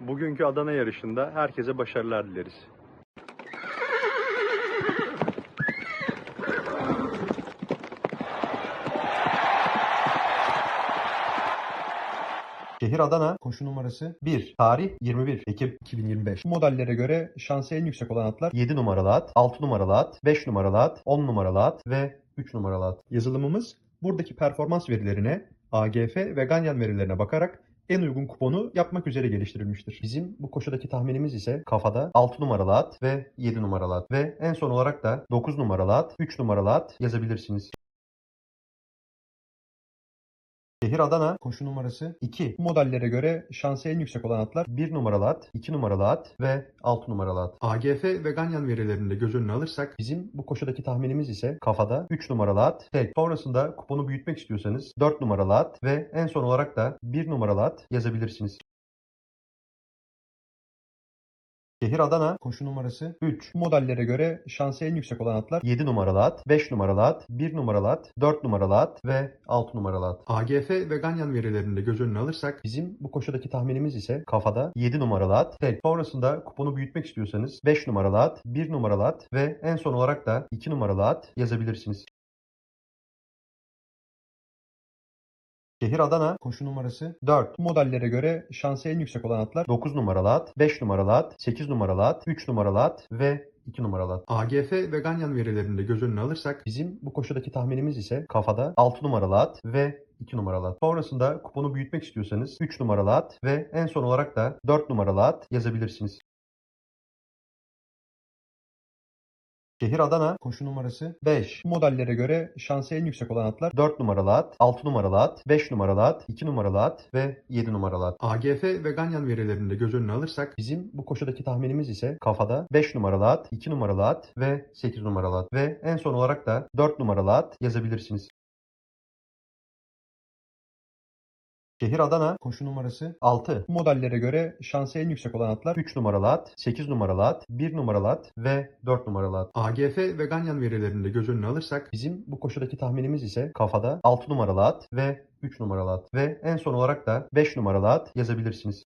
Bugünkü Adana yarışında herkese başarılar dileriz. Şehir Adana, koşu numarası 1. Tarih 21 Ekim 2025. Bu modellere göre şansı en yüksek olan atlar 7 numaralı at, 6 numaralı at, 5 numaralı at, 10 numaralı at ve 3 numaralı at. Yazılımımız buradaki performans verilerine, AGF ve Ganyan verilerine bakarak en uygun kuponu yapmak üzere geliştirilmiştir. Bizim bu koşudaki tahminimiz ise kafada 6 numaralı at ve 7 numaralı at ve en son olarak da 9 numaralı at, 3 numaralı at yazabilirsiniz. Şehir Adana koşu numarası 2. Bu modellere göre şansı en yüksek olan atlar 1 numaralı at, 2 numaralı at ve 6 numaralı at. AGF ve Ganyan verilerini de göz önüne alırsak bizim bu koşudaki tahminimiz ise kafada 3 numaralı at, tek. Sonrasında kuponu büyütmek istiyorsanız 4 numaralı at ve en son olarak da 1 numaralı at yazabilirsiniz. Şehir Adana koşu numarası 3. Bu modellere göre şansı en yüksek olan atlar 7 numaralı at, 5 numaralı at, 1 numaralı at, 4 numaralı at ve 6 numaralı at. AGF ve Ganyan verilerini de göz önüne alırsak bizim bu koşudaki tahminimiz ise kafada 7 numaralı at, tek. Sonrasında kuponu büyütmek istiyorsanız 5 numaralı at, 1 numaralı at ve en son olarak da 2 numaralı at yazabilirsiniz. Şehir Adana koşu numarası 4. Bu modellere göre şansı en yüksek olan atlar 9 numaralı at, 5 numaralı at, 8 numaralı at, 3 numaralı at ve 2 numaralı at. AGF ve Ganyan verilerini de göz önüne alırsak bizim bu koşudaki tahminimiz ise kafada 6 numaralı at ve 2 numaralı at. Sonrasında kuponu büyütmek istiyorsanız 3 numaralı at ve en son olarak da 4 numaralı at yazabilirsiniz. Şehir Adana koşu numarası 5. Bu modellere göre şansı en yüksek olan atlar 4 numaralı at, 6 numaralı at, 5 numaralı at, 2 numaralı at ve 7 numaralı at. AGF ve Ganyan verilerini de göz önüne alırsak bizim bu koşudaki tahminimiz ise kafada 5 numaralı at, 2 numaralı at ve 8 numaralı at ve en son olarak da 4 numaralı at yazabilirsiniz. Şehir Adana koşu numarası 6. Bu modellere göre şansı en yüksek olan atlar 3 numaralı at, 8 numaralı at, 1 numaralı at ve 4 numaralı at. AGF ve Ganyan verilerini de göz önüne alırsak bizim bu koşudaki tahminimiz ise kafada 6 numaralı at ve 3 numaralı at ve en son olarak da 5 numaralı at yazabilirsiniz.